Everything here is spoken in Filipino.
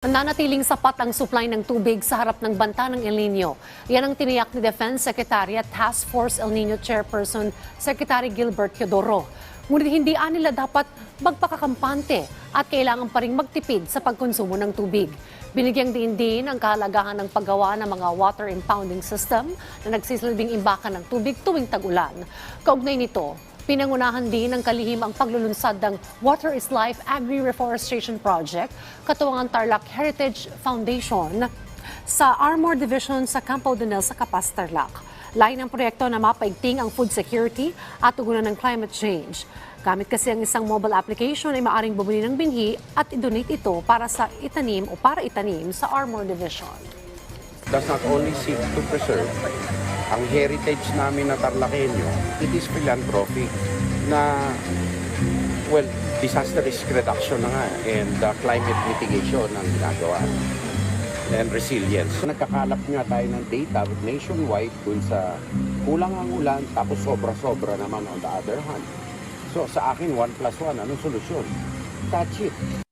Nananatiling sapat ang supply ng tubig sa harap ng banta ng El Nino. Yan ang tiniyak ni Defense Secretary at Task Force El Nino Chairperson Secretary Gilbert Teodoro. Ngunit hindi nila dapat magpakakampante at kailangan pa rin magtipid sa pagkonsumo ng tubig. Binigyang din din ang kahalagahan ng paggawa ng mga water impounding system na nagsisilbing imbakan ng tubig tuwing tag-ulan. Kaugnay nito, Pinangunahan din ng kalihim ang paglulunsad ng Water is Life Agri-Reforestation Project, katuwangan Tarlac Heritage Foundation sa Armor Division sa Campo de Nel sa Capas, Tarlac. Lain ng proyekto na mapaigting ang food security at tugunan ng climate change. Gamit kasi ang isang mobile application ay maaring bumili ng binhi at i-donate ito para sa itanim o para itanim sa Armor Division. does not only seek to preserve ang heritage namin na Tarlakenyo, it is philanthropy na, well, disaster risk reduction na nga and uh, climate mitigation ang ginagawa and resilience. Nagkakalap nga tayo ng data nationwide dun sa kulang ang ulan tapos sobra-sobra naman on the other hand. So sa akin, 1 plus 1, anong solusyon? Touch it.